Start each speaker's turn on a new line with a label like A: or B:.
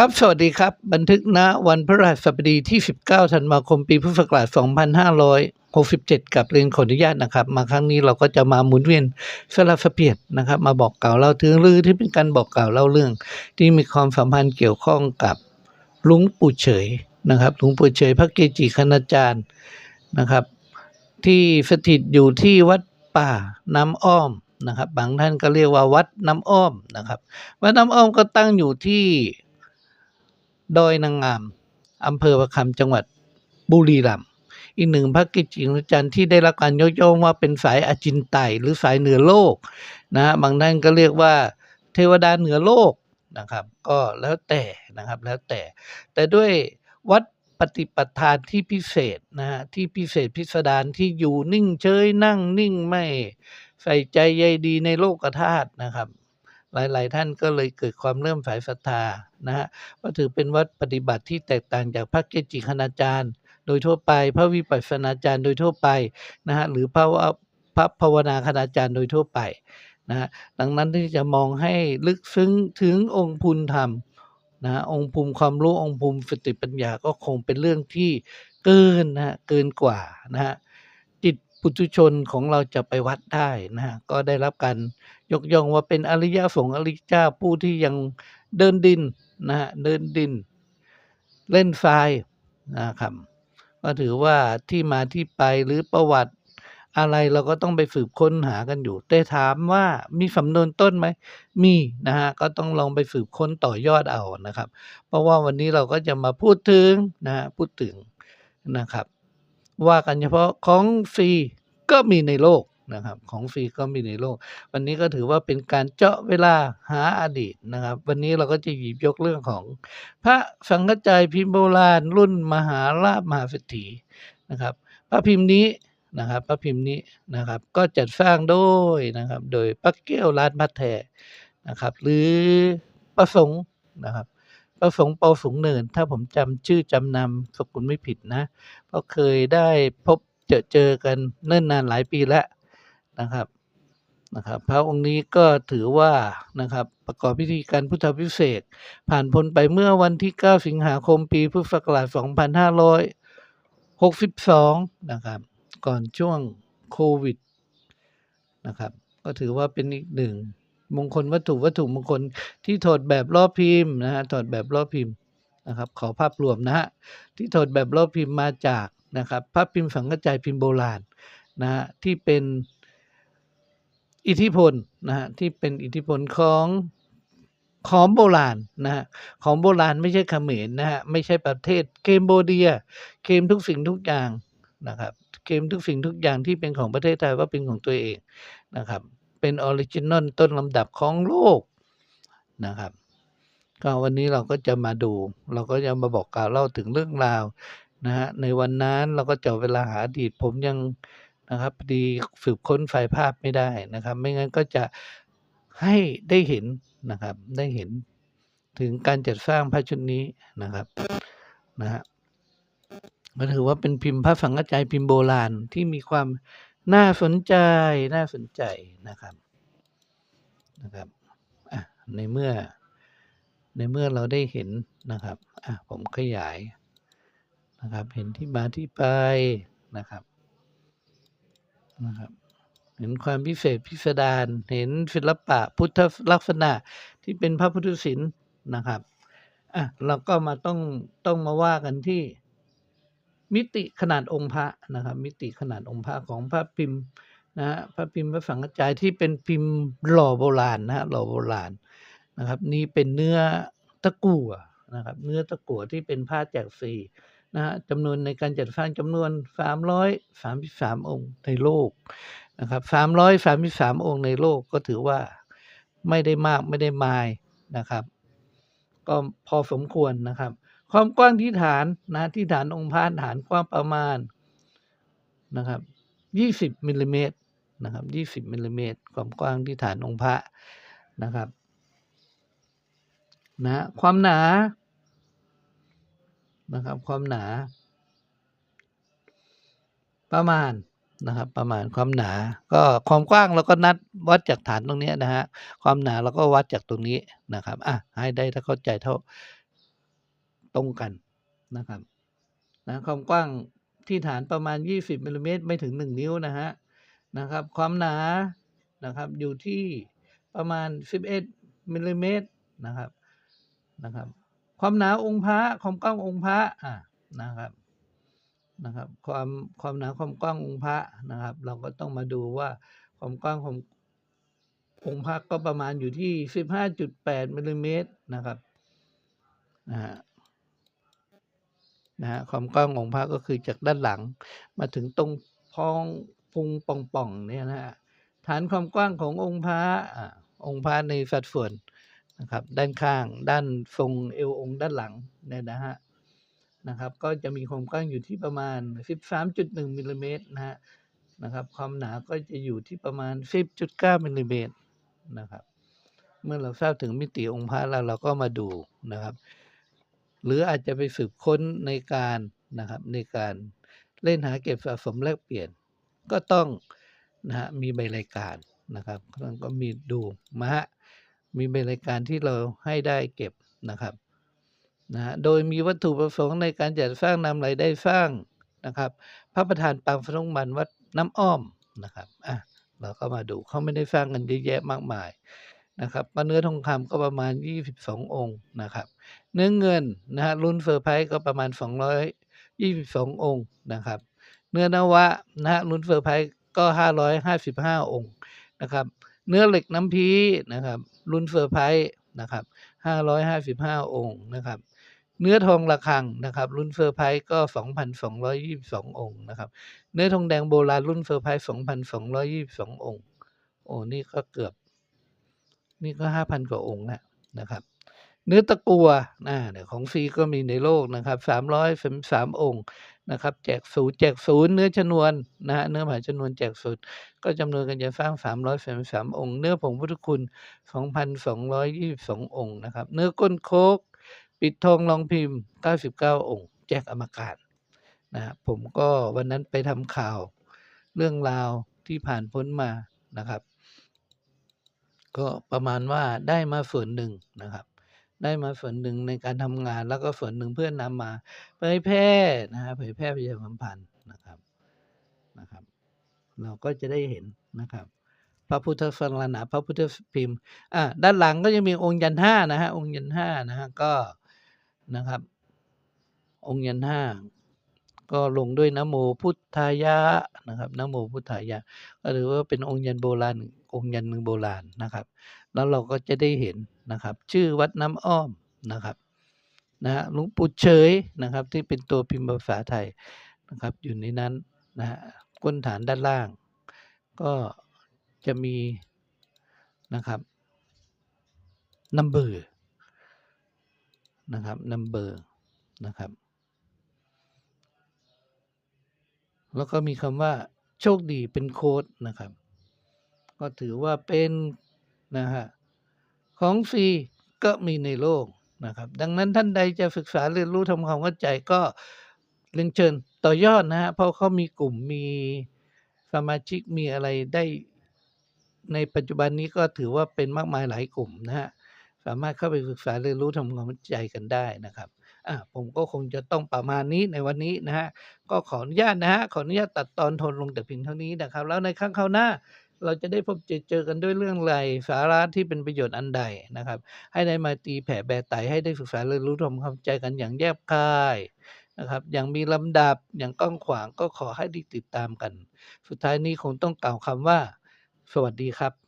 A: ครับ สวัสดีครับ บันทึกณวันพฤหัสบดีที่ 19 ธันวาคม ปีพุทธศักราช 2567 กับเรียนขออนุญาตนะครับ มาครั้งนี้เราก็จะมาหมุนเวียนสลับสเปลี่ยนนะครับ มาบอกกล่าวเล่าถึงหรือที่เป็นการบอกกล่าวเล่าเรื่อง ที่มีความสัมพันธ์เกี่ยวข้องกับลุงปู่เฉยนะครับลุงปู่เฉยพระเกจิคณาจารย์นะครับ ที่สถิตอยู่ที่วัดป่าน้ำอ้อมนะครับ บางท่านก็เรียกว่าวัดน้ำอ้อมนะครับ วัดน้ำอ้อมก็ตั้งอยู่ที่ ดอยนางงามอำเภอประคำจังหวัดบุรีรัมย์อีกหนึ่งพระกิจจิงจันทร์ที่ได้รับการยกย่องว่าเป็นสายอาจินไตหรือสายเหนือโลกนะบางท่านก็เรียกว่าเทวดาเหนือโลกนะครับ ก็แล้วแต่นะครับแล้วแต่ แต่ด้วยวัดปฏิปทานที่พิเศษนะฮะที่พิเศษพิสดารที่อยู่นิ่งเฉยนั่งนิ่งไม่ใส่ใจใยดีในโลกธาตุนะครับ หลาย ๆ ท่านก็เลยเกิดความเริ่อมใสศรัทธานะฮะก็ถือเป็นวัดปฏิบัติที่แตกต่างจากพระเกจิคณาจารย์ โดยทั่วไป พระวิปัสสนาจารย์โดยทั่วไปนะฮะหรือพระพระภาวนาคณาจารย์โดยทั่วไปนะฮะดังนั้นที่จะมองให้ลึกซึ้งถึงองค์พุนธรรมนะฮะองค์ภูมิความรู้องค์ภูมิสติปัญญาก็คงเป็นเรื่องที่เกินนะฮะเกินกว่านะฮะ ปุถุชนของเราจะไปวัดได้นะฮะก็ได้รับการยกย่องว่าเป็นอริยสงฆ์อริยเจ้าผู้ที่ยังเดินดินนะฮะเดินดิน เล่นทรายนะครับก็ถือว่าที่มาที่ไปหรือประวัติอะไรเราก็ต้องไปสืบค้นหากันอยู่ แต่ถามว่ามีสำนวนต้นไหม มีนะฮะ ก็ต้องลองไปสืบค้นต่อยอดเอานะครับ เพราะว่าวันนี้เราก็จะมาพูดถึงนะฮะพูดถึงนะครับ ว่ากันเฉพาะของฟรีก็มีในโลกนะครับของฟรีก็มีในโลก วันนี้ก็ถือว่าเป็นการเจาะเวลาหาอดีตนะครับ วันนี้เราก็จะหยิบยกเรื่องของ พระสังฆจายพิมพ์โบราณรุ่นมหาราชมหาเศรษฐีนะครับ พระพิมพ์นี้นะครับ พระพิมพ์นี้นะครับ ก็จัดสร้างโดยนะครับ โดยปักเกี้ยวลาดมัดแทนะครับ หรือประสงค์นะครับ ประสงค์เปาสูงเนิน ถ้าผมจำชื่อจำนำสกุลไม่ผิดนะเพราเคยได้พบเจอเจอกันเนิ่นนานหลายปีแล้วนะครับนะครับพระองค์นี้ก็ถือว่านะครับประกอบพิธีการพุทธพิเศษ ผ่านพ้นไปเมื่อวันที่ 9 สิงหาคมปีพุทธศักราช 2562 นะครับ ก่อนช่วงโควิดนะครับ ก็ถือว่าเป็นอีกหนึ่ง มงคลวัตถุวัตถุมงคลที่ถอดแบบรอบพิมพ์นะฮะถอดแบบรอบพิมพ์นะครับขอภาพรวมนะฮะที่ถอดแบบรอบพิมพ์มาจากนะครับพระพิมพ์สังกจายพิมพ์โบราณนะฮะที่เป็นอิทธิพลนะฮะที่เป็นอิทธิพลของของโบราณนะฮะของโบราณไม่ใช่เขมรนะฮะไม่ใช่ประเทศเคมโบเดียเคมทุกสิ่งทุกอย่างนะครับเคมทุกสิ่งทุกอย่างที่เป็นของประเทศไทยว่าเป็นของตัวเองนะครับ เป็นออริจินอลต้นลำดับของโลกนะครับ ก็วันนี้เราก็จะมาดู เราก็จะมาบอกกล่าวเล่าถึงเรื่องราวนะฮะในวันนั้นเราก็เจาะเวลาหาอดีตผมยังนะครับพอดีสืบค้นไฟล์ภาพไม่ได้นะครับ ไม่งั้นก็จะให้ได้เห็นนะครับ ได้เห็นถึงการจัดสร้างพระชุดนี้นะครับนะฮะก็ถือว่าเป็นพิมพ์พระสังฆจายพิมพ์โบราณที่มีความ น่าสนใจน่าสนใจนะครับนะครับอะในเมื่อในเมื่อเราได้เห็นนะครับอะผมขยายนะครับ เห็นที่มาที่ไปนะครับนะครับเห็นความพิเศษพิสดารเห็นศิลปะพุทธลักษณะที่เป็นพระพุทธศิลป์นะครับอะเราก็มาต้องต้องมาว่ากันที่ มิติขนาดองค์พระนะครับ มิติขนาดองค์พระของพระพิมพ์นะฮะพระพิมพ์พระสังฆจายที่เป็นพิมพ์หล่อโบราณนะฮะหล่อโบราณนะครับ นี่เป็นเนื้อตะกั่วนะครับ เนื้อตะกั่วที่เป็นผ้าแจกฟรีนะฮะจำนวนในการจัดสร้างจำนวน 333 องค์ในโลกนะครับ 333 องค์ในโลกก็ถือว่าไม่ได้มากไม่ได้มายนะครับ ก็พอสมควรนะครับ ความกว้างที่ฐานนะที่ฐานองค์พระฐานกว้างประมาณนะครับ20มิลลิเมตรนะครับ20มิลลิเมตรความกว้างที่ฐานองค์พระนะครับนะความหนานะครับความหนา ประมาณนะครับประมาณความหนา ก็ความกว้างเราก็นัดวัดจากฐานตรงเนี้ยนะฮะความหนาเราก็วัดจากตรงนี้นะครับอะให้ได้ถ้าเข้าใจเท่า ตรงกันนะครับนะความกว้างที่ฐานประมาณ 20มิลลิเมตรไม่ถึง 1 นิ้วนะฮะนะครับ ความหนานะครับอยู่ที่ประมาณ 11มิลลิเมตรนะครับนะครับ ความหนาองค์พระความกว้างองค์พระอ่านะครับนะครับความความหนาความกว้างองค์พระนะครับ เราก็ต้องมาดูว่าความกว้างขององค์พระก็ประมาณอยู่ที่ 15.8มิลลิเมตรนะครับนะฮะ นะฮะความกว้างของพระก็คือจากด้านหลัง มาถึงตรงพองพุงป่องๆเนี่ยนะฮะฐานความกว้างขององค์พระอ่าองค์พระในสัดส่วนนะครับด้านข้างด้านทรงเอวองค์ด้านหลังเนี่ยนะฮะนะครับก็จะมีความกว้างอยู่ที่ประมาณ 13.1มิลลิเมตรนะฮะนะครับความหนาก็จะอยู่ที่ประมาณ 10.9มิลลิเมตรนะครับเมื่อเราทราบถึงมิติองค์พระแล้วเราก็มาดูนะครับ หรืออาจจะไปสืบค้นในการนะครับในการเล่นหาเก็บสะสมแลกเปลี่ยน ก็ต้องนะฮะมีใบรายการนะครับก็มีดูมาฮะมีใบรายการที่เราให้ได้เก็บนะครับนะฮะโดยมีวัตถุประสงค์ในการจัดสร้างนำรายได้สร้างนะครับพระประธานปางพระนงมันวัดน้ำอ้อมนะครับอะเราก็มาดูเขาไม่ได้สร้างกันเยอะแยะมากมายนะครับก็เนื้อทองคำก็ประมาณ 22 องค์นะครับ เนื้อเงินนะฮะรุ่นเฟอร์ไพรส์ก็ประมาณ 222 องค์นะครับ เนื้อนวะนะฮะรุ่นเฟอร์ไพรส์ก็ 555 องค์นะครับ เนื้อเหล็กน้ำพีนะครับรุ่นเฟอร์ไพรส์นะครับ 555 องค์นะครับเนื้อทองระฆังนะครับรุ่นเฟอร์ไพรส์ก็ 2,222 องค์นะครับเนื้อทองแดงโบราณรุ่นเฟอร์ไพรส์2,222 องค์โอ้นี่ก็เกือบ นี่ก็ 5,000 กว่าองค์แล้วนะครับ เนื้อตะกัวนะเดี๋ยของฟรีก็มีในโลกนะครับ333องค์นะครับแจกศูนย์แจกศูนย์เนื้อชนวนนะฮะเนื้อมหาชนวนแจกศูนย์ก็จำนวนกันจะสร้าง333องค์ เนื้อผงพุทธคุณ2,222องค์นะครับ เนื้อก้นโคก ปิดทองรองพิมพ์99องค์ แจกอมการนะผมก็วันนั้นไปทำข่าวเรื่องราวที่ผ่านพ้นมานะครับ ก็ประมาณว่าได้มาส่วนหนึ่งนะครับ ได้มาส่วนหนึ่งในการทำงาน แล้วก็ส่วนหนึ่งเพื่อนนำมาเผยแพร่นะฮะเผยแพร่ประชาสัมพันธ์นะครับนะครับ เราก็จะได้เห็นนะครับ พระพุทธสรณะพระพุทธพิมพ์อ่าด้านหลังก็จะมีองค์ยันห้านะฮะองค์ยันห้านะฮะก็นะครับ องค์ยันห้า ก็ลงด้วยนโมพุทธายะนะครับนโมพุทธายะ ก็ถือว่าเป็นองค์ยันโบราณองค์ยันหนึ่งโบราณนะครับ แล้วเราก็จะได้เห็นนะครับ ชื่อวัดน้ำอ้อมนะครับนะฮะหลวงปู่เฉยนะครับ ที่เป็นตัวพิมพ์ภาษาไทยนะครับ อยู่ในนั้นนะฮะก้นฐานด้านล่าง ก็จะมีนะครับนัมเบอร์นะครับนัมเบอร์นะครับ แล้วก็มีคำว่าโชคดีเป็นโค้ดนะครับ ก็ถือว่าเป็นนะฮะของฟรีก็มีในโลกนะครับ ดังนั้นท่านใดจะศึกษาเรียนรู้ทำความเข้าใจก็เรียนเชิญต่อยอดนะฮะเพราะเขามีกลุ่มมีสมาชิกมีอะไรได้ ในปัจจุบันนี้ก็ถือว่าเป็นมากมายหลายกลุ่มนะฮะสามารถเข้าไปศึกษาเรียนรู้ทำความเข้าใจกันได้นะครับ อะผมก็คงจะต้องประมาณนี้ในวันนี้นะฮะก็ขออนุญาตนะฮะขออนุญาตตัดตอนทนลงแต่เพียงเท่านี้นะครับ แล้วในครั้งคราวหน้าเราจะได้พบเจอเจอกันด้วยเรื่องไรสาระที่เป็นประโยชน์อันใดนะครับ ให้ได้มาตีแผ่แบไตให้ได้ศึกษาเรียนรู้ทำความเข้าใจกันอย่างแยบคายนะครับ อย่างมีลำดับอย่างก้องขวางก็ขอให้ได้ติดตามกัน สุดท้ายนี้คงต้องกล่าวคำว่า สวัสดีครับ